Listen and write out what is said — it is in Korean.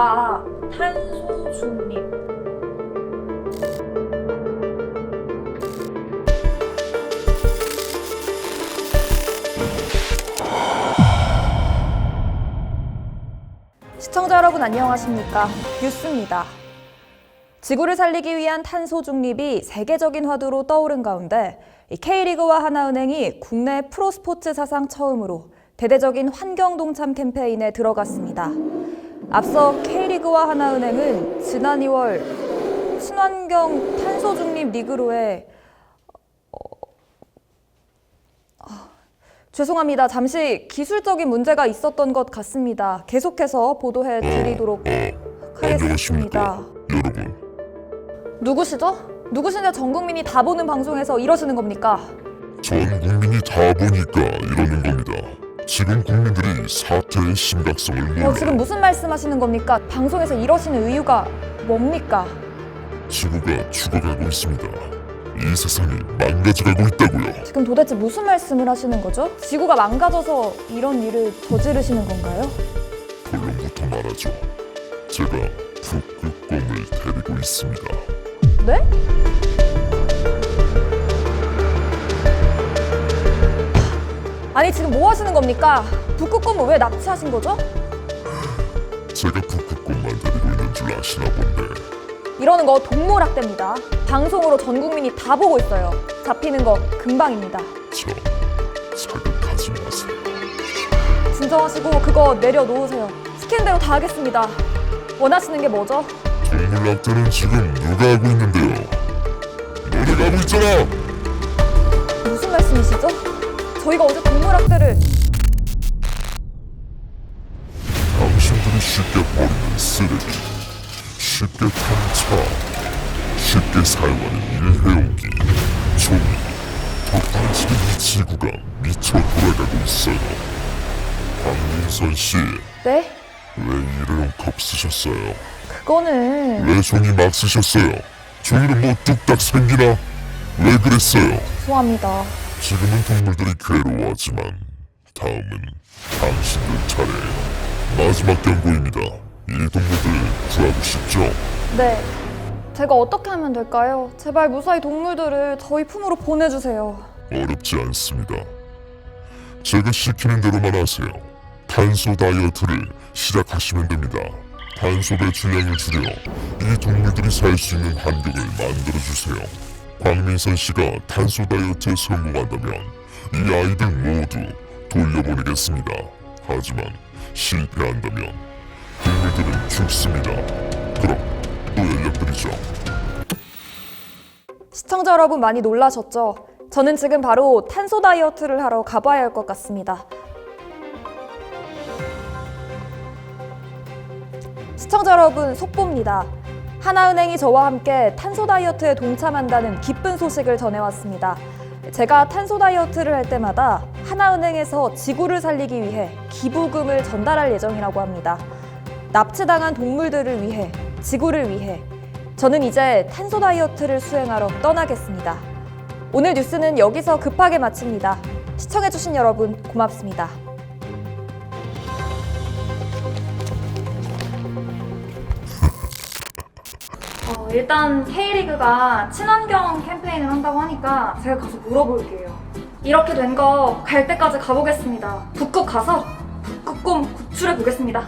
아, 탄소 중립. 시청자 여러분 안녕하십니까? 뉴스입니다. 지구를 살리기 위한 탄소 중립이 세계적인 화두로 떠오른 가운데 이 K리그와 하나은행이 국내 프로스포츠 사상 처음으로 대대적인 환경 동참 캠페인에 들어갔습니다. 앞서 K리그와 하나은행은 지난 2월 친환경 탄소 중립 리그로의 어, 아, 죄송합니다. 잠시 기술적인 문제가 있었던 것 같습니다. 계속해서 보도해 드리도록 하겠습니다. 안녕하십니까, 여러분. 누구시죠? 누구신데 전 국민이 다 보는 방송에서 이러시는 겁니까? 전 국민이 다 보니까 이러는. 지금 국민들이 사태의 심각성을 몰라 어, 지금 무슨 말씀하시는 겁니까? 방송에서 이러시는 이유가 뭡니까? 지구가 죽어가고 있습니다. 이 세상이 망가져가고 있다고요. 지금 도대체 무슨 말씀을 하시는 거죠? 지구가 망가져서 이런 일을 저지르시는 건가요? 결론부터 말하죠. 제가 북극곰을 데리고 있습니다. 네? 아니 지금 뭐 하시는 겁니까? 북극곰을 왜 납치하신 거죠? 제가 북극곰만 데리고 있는 줄 아시나 본데 이러는 거 동물학대입니다. 방송으로 전 국민이 다 보고 있어요. 잡히는 거 금방입니다. 저 자극하지 마세요. 진정하시고 그거 내려놓으세요. 시키는 대로 다 하겠습니다. 원하시는 게 뭐죠? 동물학대는 지금 누가 하고 있는데요? 너네가 하고 있잖아! 저희가 어제 동물학대를 당신들이 쉽게 버리는 쓰레기, 쉽게 탄 차, 쉽게 사용하는 일회용기, 종이, 덕분에 지금 이 지구가 미쳐 돌아가고 있어요. 박민선 씨, 네? 왜 일회용 컵 쓰셨어요? 그거는 왜 종이 막 쓰셨어요? 종이는 뭐 뚝딱 생기나? 왜 그랬어요? 죄송합니다. 지금은 동물들이 괴로워하지만 다음은 당신들 차례예요. 마지막 경고입니다. 이 동물들 구하고 싶죠? 네. 제가 어떻게 하면 될까요? 제발 무사히 동물들을 저희 품으로 보내주세요. 어렵지 않습니다. 제가 시키는 대로만 하세요. 탄소 다이어트를 시작하시면 됩니다. 탄소 배출량을 줄여 이 동물들이 살 수 있는 환경을 만들어 주세요. 광민선 씨가 탄소 다이어트에 성공한다면 이 아이들 모두 돌려보내겠습니다. 하지만 실패한다면 동물들은 죽습니다. 그럼 또 연락드리죠. 시청자 여러분 많이 놀라셨죠? 저는 지금 바로 탄소 다이어트를 하러 가봐야 할 것 같습니다. 시청자 여러분 속보입니다. 하나은행이 저와 함께 탄소 다이어트에 동참한다는 기쁜 소식을 전해왔습니다. 제가 탄소 다이어트를 할 때마다 하나은행에서 지구를 살리기 위해 기부금을 전달할 예정이라고 합니다. 납치당한 동물들을 위해, 지구를 위해 저는 이제 탄소 다이어트를 수행하러 떠나겠습니다. 오늘 뉴스는 여기서 급하게 마칩니다. 시청해주신 여러분 고맙습니다. 어, 일단 K리그가 친환경 캠페인을 한다고 하니까 제가 가서 물어볼게요. 이렇게 된 거 갈 때까지 가보겠습니다. 북극 가서 북극곰 구출해 보겠습니다.